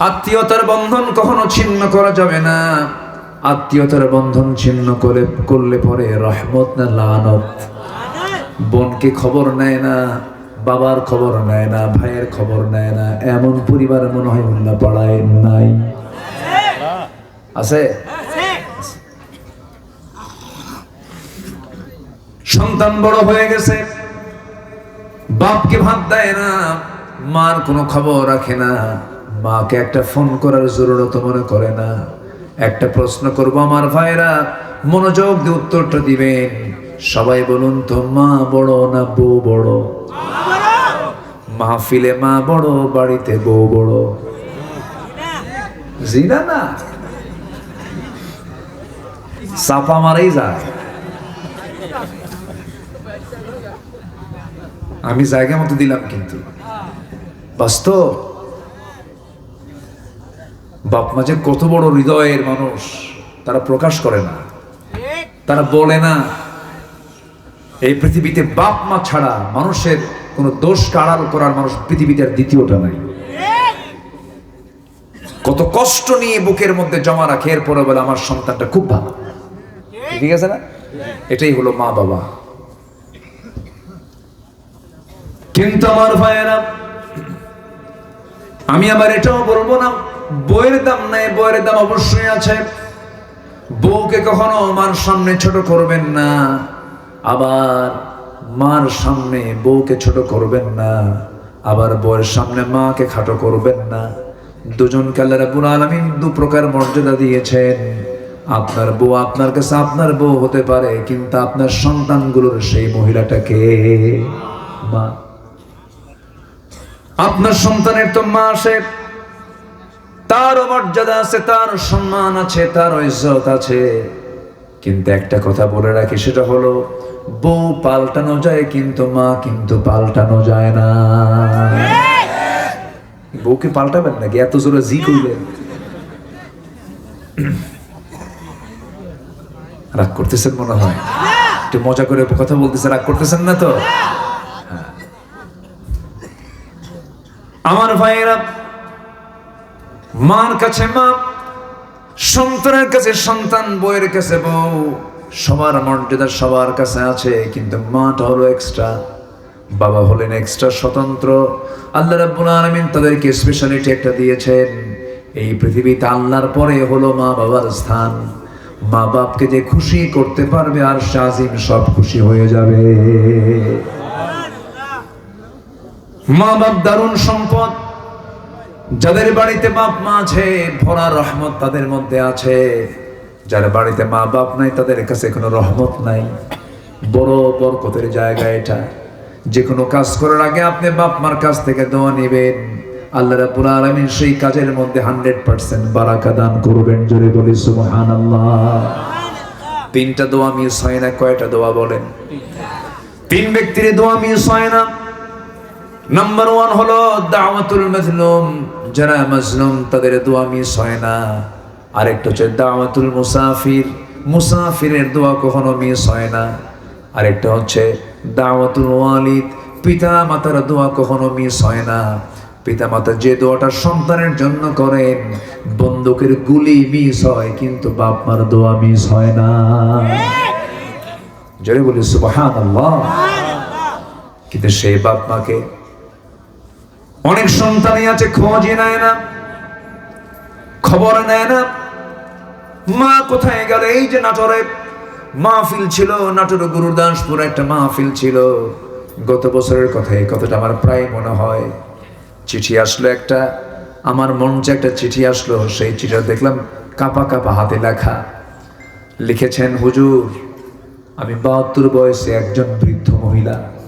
আত্মীয়তার বন্ধন কখনো ছিন্ন করা যাবে না। আত্মীয়তার বন্ধন ছিন্ন করে করলে পরে রহমত না লানত। বোনকে খবর নেয় না, বাবার খবর নেয় না, ভাইয়ের খবর নেয় না। এমন পরিবার মনে হয় উল্লা পাড়ায় নাই। আছে? সন্তান বড় হয়ে গেছে। বাপকে ভাত দেয় না, মার কোনো খবর রাখে না। মাকে একটা ফোন করার জরুরত মনে করে না। একটা প্রশ্ন করব আমার ভাইরা, মনোযোগ দিয়ে উত্তরটা দিবেন। সবাই বলুন তো, মা বড় না বউ বড়? মাহফিলে মা বড়, বাড়িতে বউ বড়? জিনা না? চাপা মারাই যায়। আমি জায়গা মতো দিলাম কিন্তু। বাস্তব? বাপ মা যে কত বড় হৃদয়ের মানুষ, তারা প্রকাশ করে না। তারা বলে না, এই পৃথিবীতে বাপ মা ছাড়া মানুষের কোনো দোষ কাড়াল করার মানুষ পৃথিবীতে আর দ্বিতীয়টা নাই। কত কষ্ট নিয়ে বুকের মধ্যে জমা রাখে এরপরে বলে আমার সন্তানটা খুব ভালো। ঠিক আছে না? এটাই হলো মা বাবা কিন্তু আমার ভাইয়েরা আমি আবার এটাও বলব না, বইয়ের দাম নাই, বইয়ের দাম অবশ্যই আছে। বউকে কখনো মার সামনে ছোট করবেন না, আবার মার সামনে বউকে ছোট করবেন না, আবার বউয়ের সামনে মাকে খাটো করবেন না। দুজন কালার বুল আলমিন দু প্রকার মর্যাদা দিয়েছেন। আপনার বউ আপনার কাছে আপনার বউ হতে পারে, কিন্তু আপনার সন্তানগুলোর সেই মহিলাটাকে মা আপনার সন্তানের তো মা আসে তারও মর্যাদা আছে তার সম্মান আছে তার ইজ্জত আছে। কিন্তু একটা কথা বলে রাখি, সেটা হলো, বউ পাল্টানো যায় কিন্তু মা কিন্তু পাল্টানো যায় না। বউকে পাল্টাবেন নাকি? এত জোরে জি করবেন রাগ করতেছেন মনে হয়? একটু মজা করে কথা বলতেছে, রাগ করতেছেন না তো? আমার ভাইয়েরা, মার কাছে মা, সন্তানের কাছে সন্তান বইয়ের কাছে বউ, সবার মর্যাদা সবার কাছে আছে, কিন্তু মাটা হলো এক্সট্রা বাবা হলেন এক্সট্রা স্বতন্ত্র। আল্লাহ রাব্বুল আলামিন তাদেরকে স্পেশালিটি একটা দিয়েছেন। এই পৃথিবীতে আল্লাহর পরে হলো মা বাবার স্থান। মা বাপকে যে খুশি করতে পারবে, আর শাজিম সব খুশি হয়ে যাবে। মা বাপ দারুণ সম্পদ। যাদের বাড়িতে বাপ মা আছে ভরা রহমত তাদের মধ্যে আছে। যার বাড়িতে মা বাপ নাই, তাদের কাছে কোনো রহমত নাই। বড় বরকতের জায়গা এটা। যে কোনো কাজ করার আগে আপনি বাপ মার কাছ থেকে দোয়া নেবেন। আল্লাহ রাব্বুল আলামিন সেই কাজের মধ্যে হান্ড্রেড পার্সেন্ট বারাকা দান করবেন। জোরে বলি, সুবহানাল্লাহ। তিনটা দোয়া মিস হয় না, কয়টা দোয়া বলেন? তিন ব্যক্তির দোয়া মিস হয় না। নাম্বার ওয়ান হলো দাওয়াতুল মাজলুম। যারা মাজলুম, তাদের দোয়া মিস হয় না। আরেকটা হচ্ছে দাওয়াতুল মুসাফির। মুসাফিরের দোয়া কখনো মিস হয় না। আরেকটা হচ্ছে দাওয়াতুল ওয়ালিদ। পিতা মাতার দোয়া কখনো মিস হয় না। পিতা মাতা যে দোয়াটা সন্তানের জন্য করেন, বন্দুকের গুলি মিস হয়, কিন্তু বাপ মার দোয়া মিস হয় না। জোরে বলি, সুবহানাল্লাহ। কিন্তু সেই বাপ মাকে অনেক সন্তানই আছে, খোঁজই নেয় না, খবর নেয় না। মা কোথায় গেল? এই যে নাটোরে মাহফিল ছিল, নাটোর গুরুদাসপুর একটা মাহফিল ছিল। গত বছরের কথা, এই কথাটা আমার প্রায় মনে হয়। চিঠি আসলো একটা, আমার মঞ্চে একটা চিঠি আসলো, সেই চিঠিটা দেখলাম কাপা কাপা হাতে লেখা। লিখেছেন, হুজুর, আমি বাহাত্তর বয়সে একজন বৃদ্ধ মহিলা।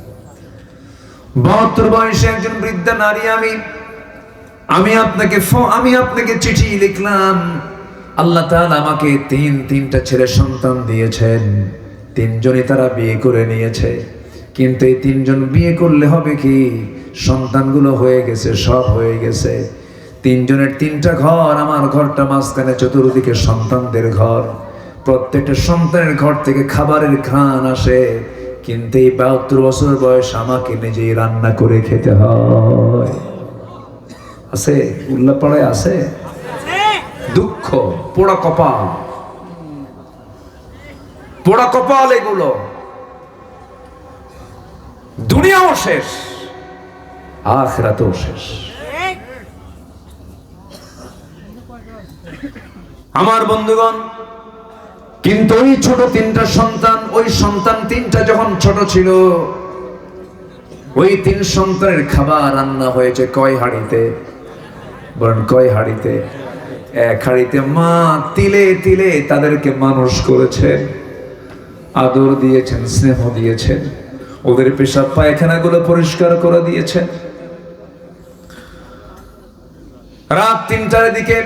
বাহাত্তর বয়সে একজন বৃদ্ধা নারী, আমি আমি আপনাকে আমি আপনাকে চিঠি লিখলাম। আল্লাহ আমাকে তিন, তিনটা ছেলে সন্তান দিয়েছেন। তিনজনই তারা বিয়ে করে নিয়েছে। কিন্তু এই তিনজন বিয়ে করলে হবে কি? সন্তানগুলো হয়ে গেছে, সব হয়ে গেছে। তিনজনের তিনটা ঘর, আমার ঘরটা মাঝখানে চতুর্দিকে সন্তানদের ঘর। প্রত্যেকটা সন্তানের ঘর থেকে খাবারের ঘ্রাণ আসে। কিন্তু এই বাহাত্তর বছর বয়স আমাকে নিজেই রান্না করে খেতে হয়। আছে? উল্লাপাড়ায় আছে? দুঃখ, পোড়া কপাল। পোড়া কপাল এগুলো। দুনিয়াও শেষ, আখরাতেও শেষ। আমার বন্ধুগণ, কিন্তু ওই ছোট তিনটা সন্তান ওই সন্তান তিনটা যখন ছোট ছিল, ওই তিন সন্তানের খাবার রান্না হয়েছে কয় হাড়িতে? বলেন, কয় হাড়িতে? এক হাড়িতে মা তিলে তিলে তাদেরকে মানুষ করেছেন, আদর দিয়েছেন, স্নেহ দিয়েছেন, ওদের পেশাব পায়খানাগুলো পরিষ্কার করে দিয়েছেন। রাত তিনটার দিকে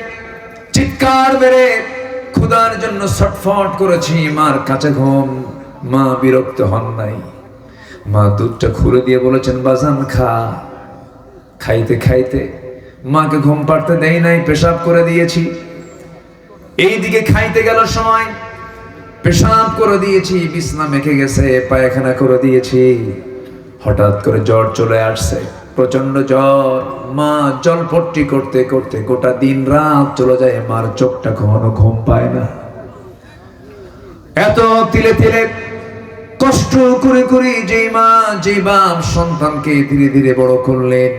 চিৎকার বেড়ে ক্ষুধার জন্য ছটফট করেছি, মার কাছে ঘুম। মা বিরক্ত হন নাই। মা দুধটা খুলে দিয়ে বলেছেন, বাজান খা। খাইতে খাইতে মাকে ঘুম পাড়তে দেই নাই, পেশাব করে দিয়েছি। এইদিকে খাইতে গেল সময়, পেশাব করে দিয়েছি, বিছনা মেখে গেছে, পায়খানা করে দিয়েছি। হঠাৎ করে জ্বর চলে আসছে প্রচণ্ড জ্বর। মা জলপট্টি করতে করতে গোটা দিন রাত চলে যায়, মার চোখটা কখনো ঘুম পায় না। এত তিলে তিলে কষ্ট করে করে যেই মা, যেই বাপ সন্তানকে ধীরে ধীরে বড় করলেন।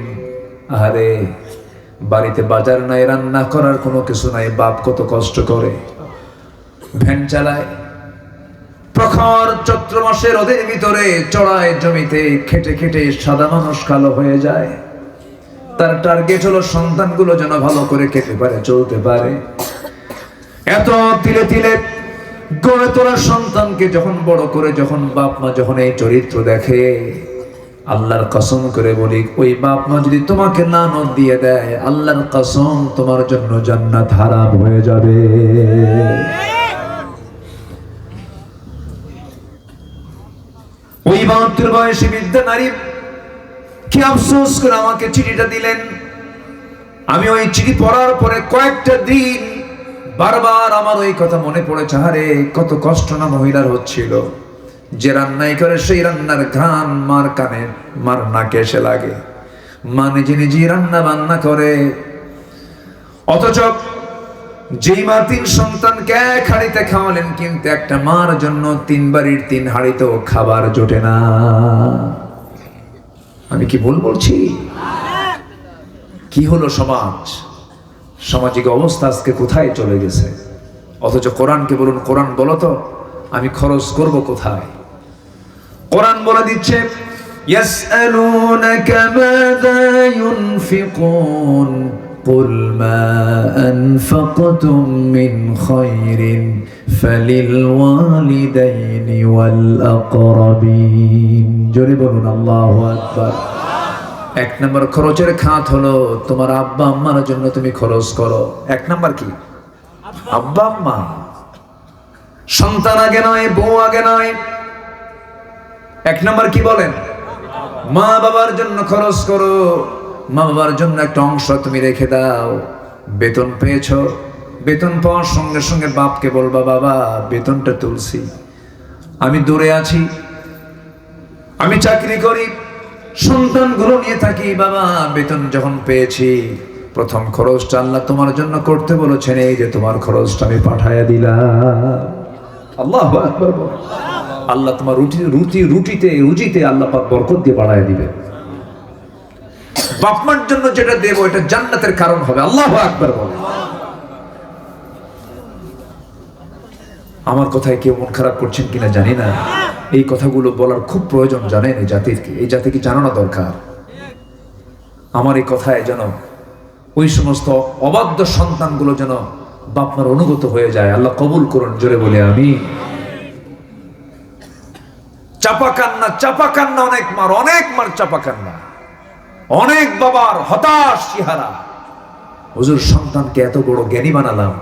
আরে বাড়িতে বাজার নাই, রান্না করার কোনো কিছু নাই, বাপ কত কষ্ট করে। ভ্যান চালায়, প্রখর চৈত্র মাসের রোদের ভিতরে চড়ায় জমিতে, খেটে খেটে সাদা মানুষ কালো হয়ে যায়। তার টার্গেট হলো সন্তানগুলো যেন ভালো করে খেতে পারে, চলতে পারে। এত তিলে তিলে গড়ে তোলা সন্তানকে যখন বড় করে, যখন বাপ মা যখন এই চরিত্র দেখে, আল্লাহর কসম করে বলি, ওই বাপ মা যদি তোমাকে নানত দিয়ে দেয়, আল্লাহর কসম তোমার জন্য জান্নাত হারাম হয়ে যাবে। ওই বাহাত্তর বয়সী বৃদ্ধা নারী কি আফসোস করে আমাকে চিঠিটা দিলেন? আমি ওই চিঠি পড়ার পরে কয়েকটা দিন বারবার আমার ওই কথা মনে পড়েছে হারে কত কষ্ট না মহিলার হচ্ছিল। যে রান্নাই করে সেই রান্নার ঘ্রাণ মার কানে, মার নাকে এসে লাগে। মা নিজে নিজেই রান্না বান্না করে। অথচ যেই মা তিন সন্তানকে এক হাড়িতে খাওয়ালেন, কিন্তু একটা মার জন্য তিন বাড়ির তিন হাড়িতেও খাবার জোটে না। আমি কি ভুল বলছি? কি হলো সমাজ? সামাজিক অবস্থা আজকে কোথায় চলে গেছে অথচ কোরআনকে বলুন কোরআন বলো তো আমি খরচ করব কোথায় কোরআন বলে দিচ্ছে يسألونك ماذا ينفقون قل ما أنفقتم من خير فللوالدين والأقربين জোরে বলুন আল্লাহু আকবার এক নম্বর খরচের খাত হলো তোমার আব্বা আম্মার জন্য তুমি খরচ করো। এক নম্বর কি? আব্বা আম্মা। সন্তান আগে নয়, বউ আগে নয়। এক নম্বর কি বলেন? মা বাবার জন্য খরচ করো। মা বাবার জন্য একটা অংশ তুমি রেখে দাও। বেতন পেয়েছ? বেতন পাওয়ার সঙ্গে সঙ্গে বাপকে বলবা, বাবা, বেতনটা তুলছি। আমি দূরে আছি। আমি চাকরি করি। সন্তানগুলো নিয়ে থাকি, বাবা, বেতন যখন পেয়েছি, প্রথম খরচটা আল্লাহ তোমার জন্য করতে বলেছেন, এই যে তোমার খরচটা আমি পাঠাইয়া দিলাম। আল্লাহ আল্লাহ তোমার রুটি রুটি, রুটিতে, রুজিতে আল্লাহ পাক বরকত দিয়ে বাড়ায় দিবে। বাপমার জন্য যেটা দেবো এটা জান্নাতের কারণ হবে। আল্লাহ আকবার বল। আমার কথায় কেউ মন খারাপ করছেন কিনা জানি না। এই কথাগুলো বলার খুব প্রয়োজন জানেন এই জাতিকে। এই জাতিকে জানানো দরকার? আমার এই কথায় যেন ওই সমস্ত অবাধ্য সন্তানগুলো যেন বাপমার অনুগত হয়ে যায়। আল্লাহ কবুল করুন, জোরে বলে আমি চাপা কান্না চাপা কান্না, অনেক মার অনেক মার চাপা কান্না। অনেক বাবার হতাশ চেহারা। হুজুর, সন্তানকে এত বড় জ্ঞানী বানালাম।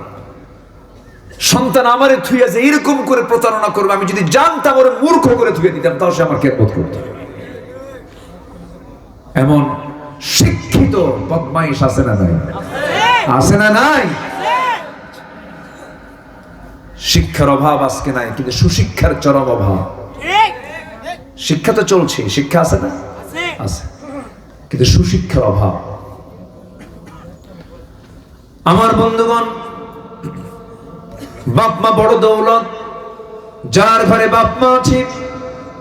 সন্তান আমারে থুইয়া যে এরকম করে প্রতারণা করবে, আমি যদি জানতাম ওরে মূর্খ করে থুয়ে দিতাম, তাও সে আমার খেদমত করতো এমন শিক্ষিত বদমাইশ আছে না নাই? আছে না নাই? শিক্ষার অভাব আজকে নাই, কিন্তু সুশিক্ষার চরম অভাব। শিক্ষা তো চলছে, শিক্ষা আছে না? আছে। কিন্তু সুশিক্ষার অভাব। আমার বন্ধুগণ বাপ মা বড় দৌলত, যার ঘরে বাপ মা আছে,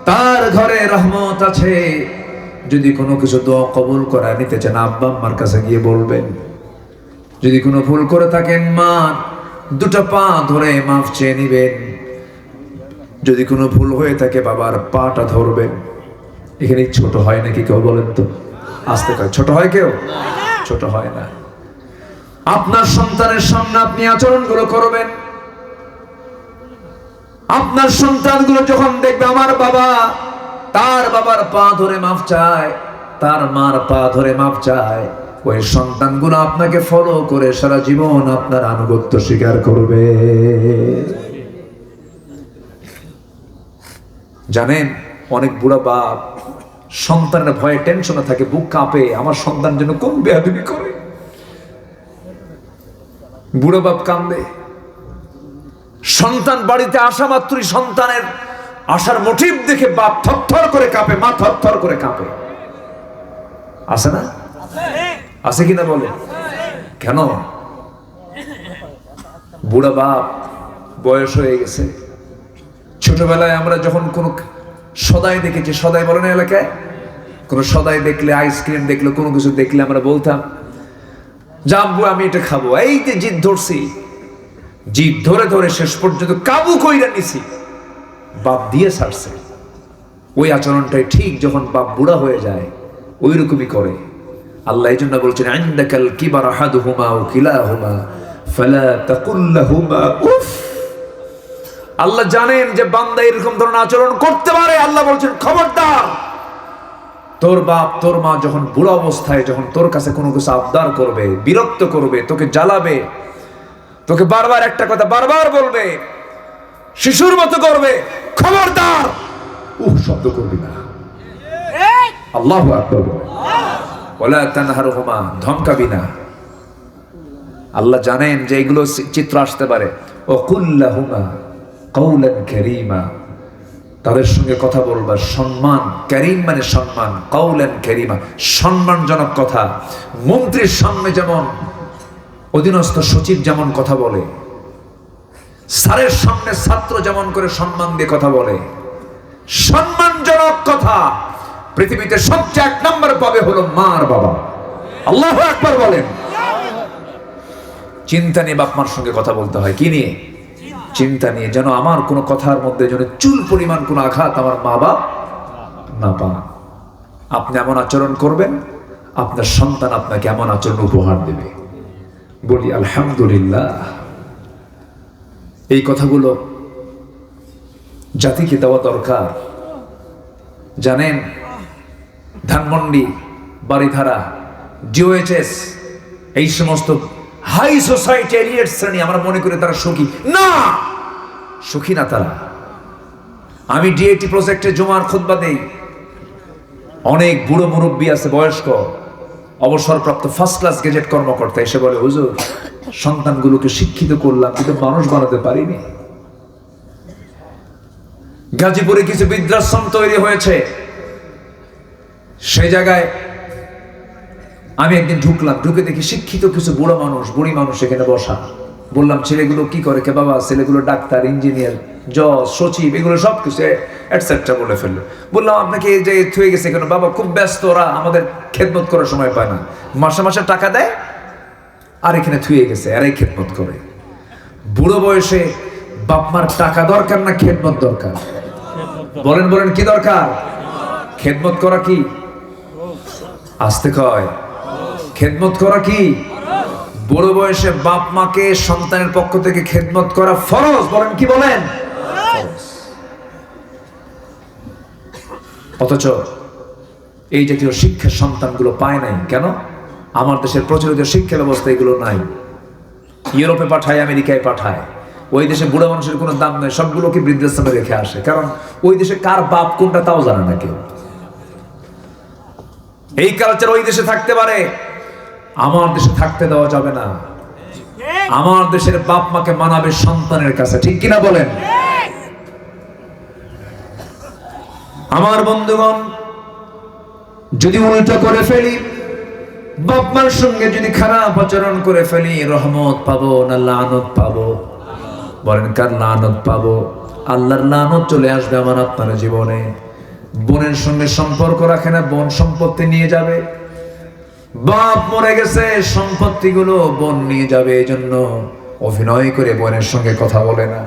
তার ঘরে রহমত আছে। যদি কোনো কিছু দোয়া কবুল করা নিতে চান, আব্বা আম্মার কাছে গিয়ে বলবেন। যদি কোনো ভুল করে থাকেন, মা দুটো পা ধরে মাফ চেয়ে নিবেন। যদি কোনো ভুল হয়ে থাকে, বাবার পাটা ধরবেন। এখানে ছোট হয় নাকি কেউ বলেন তো? আসতে কয়, ছোট হয় কেউ? ছোট হয় না। আপনার সন্তানের সামনে আপনি আচরণগুলো করবেন। আপনার সন্তানগুলো যখন দেখবে আমার বাবা, তার বাবার পা ধরে মাফ চায়, তার মার পা ধরে মাফ চায়, ওই সন্তানগুলো আপনাকে ফলো করে সারা জীবন আপনার আনুগত্য স্বীকার করবে। জানেন, অনেক বুড়া বাপ সন্তানের ভয়ে টেনশনে থাকে, বুক কাঁপে, আমার সন্তান যেন কোন বেয়াদবি করে। বুড়ো বাপ কান্দে সন্তান বাড়িতে আসা মাত্রই সন্তানের আসার মোটিভ দেখে বাপ থরথর করে কাঁপে, মা থরথর করে কাঁপে। আছে না? আছে কিনা বলে? কেন? বুড়া বাপ বয়স হয়ে গেছে। ছোটবেলায় আমরা যখন কোনো সদাই দেখেছি, সদাই বলে না এলাকায়? কোনো সদাই দেখলে, আইসক্রিম দেখলে, কোনো কিছু দেখলে আমরা বলতাম জানব আমি এটা খাব। এই যে জিদ ধরছি জিদ ধরে ধরে শেষ পর্যন্ত কাবু কইরা নিছি। বাপ দিয়ে ছাড়ছে। ওই আচরণটাই ঠিক যখন বাপ বুড়া হয়ে যায় ওই রকমই করে। আল্লাহ এই জন্য বলছেন আইন্দাকাল কিবার আহাদুহুমা ও কিলাহুমা, ফালা তাকুল্লাহুমা উফ। আল্লাহ জানেন যে বান্দা এরকম ধরনের আচরণ করতে পারে। আল্লাহ বলছেন, খবরদার, তোর বাপ, তোর মা যখন বুড়ো অবস্থায়, যখন তোর কাছে কোনো কিছু আবদার করবে, বিরক্ত করবে, তোকে জ্বালাবে তোকে বারবার একটা কথা বারবার বলবে শিশুর মতো করবে খবরদার। উহ শব্দ করবি না। আল্লাহ আকবর ওলা তানহারহুমা ধমকাবি না। আল্লাহ জানেন যে এগুলো চিত্র আসতে পারে। ও কুল্লাহুমা কৌলান কারীমা। তাদের সঙ্গে কথা বলবার সম্মান ক্যারিম মানে সম্মান। কৌলেন ক্যারিমা সম্মানজনক কথা। মন্ত্রীর সামনে যেমন অধীনস্থ সচিব যেমন কথা বলে, স্যারের সামনে ছাত্র যেমন করে সম্মান দিয়ে কথা বলে, সম্মানজনক কথা পৃথিবীতে সবচেয়ে এক নম্বর পাবে হলো মার বাবা। আল্লাহ একবার বলেন। চিন্তা নিয়ে বাপমার সঙ্গে কথা বলতে হয়, কি নিয়ে? চিন্তা নিয়ে, যেন আমার কোনো কথার মধ্যে যেন চুল পরিমাণ কোনো আঘাত আমার মা বাপ না পান। আপনি এমন আচরণ করবেন, আপনার সন্তান আপনাকে এমন আচরণ উপহার দেবে। বলি, আলহামদুলিল্লাহ। এই কথাগুলো জাতিকে দেওয়া দরকার। জানেন, ধানমন্ডি বাড়িধারা জিওএইচএস এই সমস্ত হাই সোসাইটি এলিয়েট শ্রেণি, আমরা মনে করি তারা সুখী। না! সুখী না তারা। আমি ডিএটি প্রজেক্টে জমার খুতবা দেই। অনেক বুড়ো মুরব্বী আছে, বয়স্ক। অবসরপ্রাপ্ত ফার্স্ট ক্লাস গেজেট কর্মকর্তা এসে বলে, হুজুর, সন্তানগুলোকে শিক্ষিত করলাম, কিন্তু মানুষ বানাতে পারিনি। গাজীপুরে কিছু বৃদ্ধাশ্রম তৈরি হয়েছে। সেই জায়গায় আমি একদিন ঢুকলাম, ঢুকে দেখি শিক্ষিত কিছু বুড়ো মানুষ, বুড়ি মানুষ এখানে বসা। বললাম, ছেলেগুলো কি করে? কে বাবা? ছেলেগুলো ডাক্তার, ইঞ্জিনিয়ার। জজ সচিব, এগুলো সব কিছু এটসেট্রা বলে ফেলল। বললাম, আপনাকে এই যে থুয়ে গেছে কেন বাবা খুব আমাদের খেদমত করার সময় পায় না। মাসে মাসে টাকা দেয়, আর এখানে থুয়ে গেছে খেদমত করে। বুড়ো বয়সে বাপমার টাকা দরকার না খেদমত দরকার? বলেন বলেন, কি দরকার? খেদমত করা কি? আসতে কয়। খেদমত করা কি? বুড়ো বয়সে বাপ মাকে সন্তানের পক্ষ থেকে খেদমত করা ফরজ, বলেন, কি বলেন? অথচ এই জাতীয় শিক্ষার সন্তানগুলো পায় নাই। কেন? আমার দেশের প্রচলিত শিক্ষা ব্যবস্থা এগুলো নাই। ইউরোপে পাঠায় আমেরিকায় পাঠায়। ওই দেশে বুড়ো মানুষের কোনো দাম নেই সবগুলোকে বৃদ্ধাশ্রমে রেখে আসে? কারণ ওই দেশে কার বাপ কোনটা তাও জানে না কেউ। এই কালচার ওই দেশে থাকতে পারে আমার দেশে থাকতে দেওয়া যাবে না। আমার দেশের বাপ মাকে মানাবে সন্তানের কাছে ঠিক কিনা বলেন? আমার বন্ধুগণ, যদি উল্টো করে ফেলি, বাপ মার সঙ্গে যদি খারাপ আচরণ করে ফেলি, রহমত পাবো না লানত পাবো? বলেন, কার লানত পাবো? আল্লাহর লানত চলে আসবে আমার আপনার জীবনে। বোনের সঙ্গে সম্পর্ক রাখে না, বোন সম্পত্তি নিয়ে যাবে। বাপ মরে গেছে, সম্পত্তিগুলো বোন নিয়ে যাবে এই জন্য অভিনয় করে বোনের সঙ্গে কথা বলে না।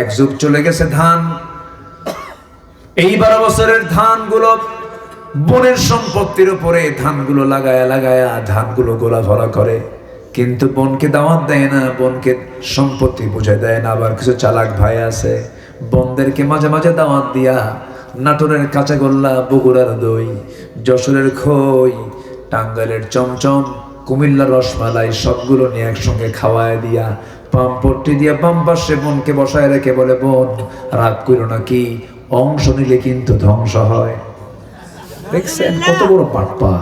এক যুগ চলে গেছে ধান এই বারো বছরের ধানগুলো, বনের সম্পত্তির উপরে ধানগুলো লাগায়া লাগায়া ধানগুলো গোলা ভরা করে। কিন্তু বনকে দাওয়াত দেয় না, বনকে সম্পত্তি বুঝে দেয় না, আবার কিছু চালাক ভাই আছে। বনদেরকে মাঝে মাঝে দাওয়াত দিয়া নাটোরের কাঁচাগোল্লা, বগুড়ার দই, যশোরের খই, টাঙ্গাইলের চমচম, কুমিল্লার রসমালাই সবগুলো নিয়ে একসঙ্গে খাওয়ায় দিয়া পাম্পট্টি দিয়া বাম পাশে বোনকে বসায় রেখে বলে, বোন রাগ করো না কি অংশ নিলে কিন্তু ধ্বংস হয়। দেখছেন কত বড় পাটপা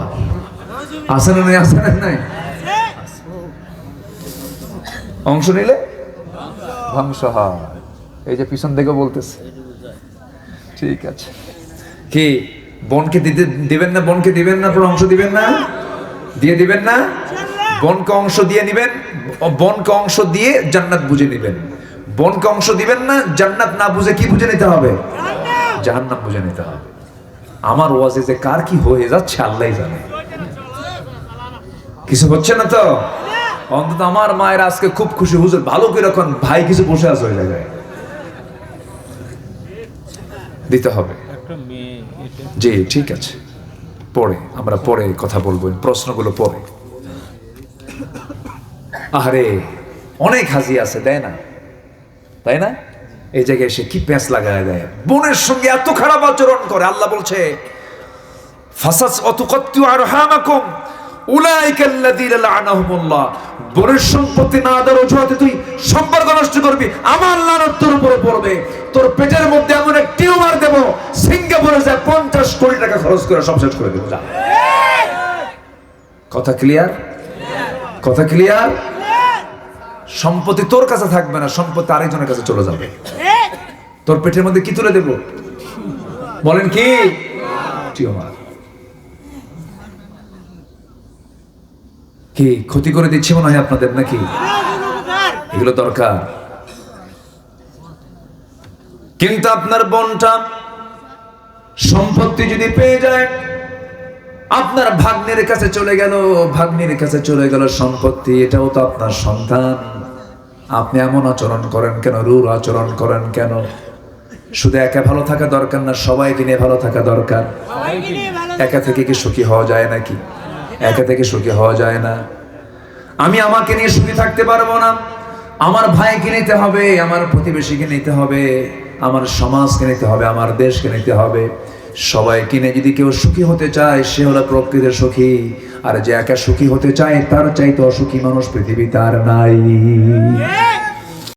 আছে নাই আছে নাই? অংশ নিলে ধ্বংস হয়। এই যে পিছন থেকে বলতেছে। ঠিক আছে। কি, বনকে দিতে দিবেন না, বোনকে দিবেন না, পুরো অংশ দিবেন না? দিয়ে দিবেন না? বনকে অংশ দিয়ে নিবেন, বনকে অংশ দিয়ে জান্নাত বুঝে নিবেন। বনকে অংশ দিবেন না, জান্নাত না বুঝে কি বুঝে নিতে হবে? জাহান্নাম বুঝে নিতে হবে। আমার ওয়াজে যে কার কি হয়ে যাচ্ছে আল্লাহ জানে। কিছু হচ্ছে না তো? অন্তত আমার মায়ের আজকে খুব খুশি। হুজুর ভালো করে এখন ভাই কিছু বসে আছে ওই জায়গায়। দিতে হবে। জি ঠিক আছে। পরে আমরা পরে কথা বলব প্রশ্নগুলো পরে। আরে অনেক হাজি আছে তাই না? তাই না? এই জায়গায় সে কি প্যাঁচ লাগায় দেয়? বোনের সঙ্গে এত খারাপ আচরণ করে আল্লাহ বলছে ফাসাস অতুকত্তু লা'নাহুমুল্লাহ। বোনের সম্পত্তি না অজুহাতে তুই সম্পর্ক নষ্ট করবি আমার লানত তোর উপরে পড়বে। তোর পেটের মধ্যে এমন এক টিউমার দেব সিঙ্গাপুরে যায় পঞ্চাশ কোটি টাকা খরচ করে সব শেষ করে দেবো। কথা ক্লিয়ার কথা ক্লিয়ার সম্পত্তি তোর কাছে থাকবে না, সম্পত্তি আরেকজনের কাছে চলে যাবে। তোর পেটের মধ্যে কি তুলে দেব? বলেন কি? কি, ক্ষতি করে দিচ্ছি মনে হয় আপনাদের নাকি? এগুলো দরকার। কিন্তু আপনার বোনটা সম্পত্তি যদি পেয়ে যায়, আপনার ভাগ্নের কাছে চলে গেল, ভাগ্নের কাছে চলে গেল সম্পত্তি, এটাও তো আপনার সন্তান। আপনি এমন আচরণ করেন কেন? রূঢ় আচরণ করেন কেন? শুধু একা ভালো থাকা দরকার না, সবাইকে নিয়ে ভালো থাকা দরকার। একা থেকে কি সুখী হওয়া যায় নাকি? একা থেকে সুখী হওয়া যায় না। আমি আমাকে নিয়ে সুখী থাকতে পারব না। আমার ভাইকে নিতে হবে, আমার প্রতিবেশীকে নিতে হবে, আমার সমাজকে নিতে হবে, আমার দেশকে নিতে হবে। সবাই কিনে যদি কেউ সুখী হতে চায়, সে হলো প্রকৃতির সুখী। আর যে একা সুখী হতে চায়, তার চাইতে অসুখী মানুষ পৃথিবী তার নাই।